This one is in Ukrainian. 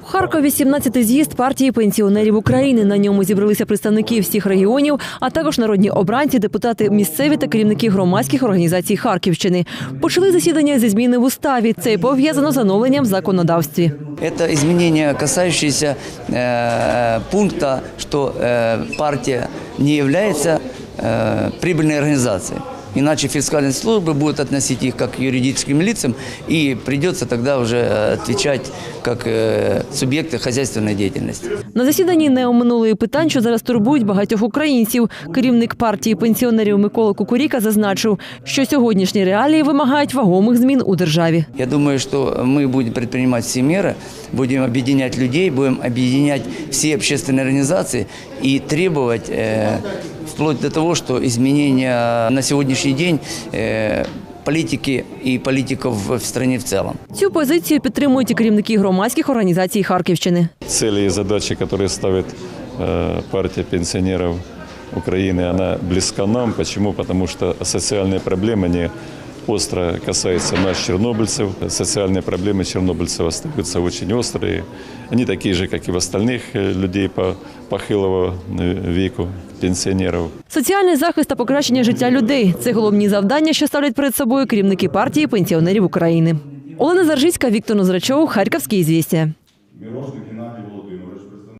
В Харкові 17-й з'їзд партії пенсіонерів України. На ньому зібралися представники всіх регіонів, а також народні обранці, депутати місцеві та керівники громадських організацій Харківщини. Почали засідання зі зміни в уставі. Це й пов'язано з оновленням в законодавстві. Это изменения, касающиеся э, пункта, что э, партия не является э, прибыльной организацией. Иначе фискальные службы будут относить их как к юридическим лицам, и придется тогда уже э, отвечать как э, субъекты хозяйственной деятельности. На засіданні не оминули і питань, що зараз турбують багатьох українців. Керівник партії пенсіонерів Микола Кукуріка зазначив, що сьогоднішні реалії вимагають вагомих змін у державі. Я думаю, что мы будем предпринимать все меры, будем объединять людей, будем объединять все общественные организации и требовать э, вплоть до того, что изменения на сегодняшний день э, политики и политиков в стране в целом. Цю позицію підтримують і керівники громадських організацій Харківщини. цели и задачи, которые ставит э, партия пенсионеров Украины, она близка нам. Почему? Потому что социальные проблемы не остро касаются нас, чернобыльцев. Социальные проблемы чернобыльцев остаются очень острые. Они такие же, как и в остальных э, людей по похилого э, веку, пенсионеров. Соціальний захист та покращення життя людей це головні завдання, що ставлять перед собою керівники партії пенсіонерів України. Олена Заржицька, Віктор Нозрачов, Харківські звістя. Мирошник Геннадий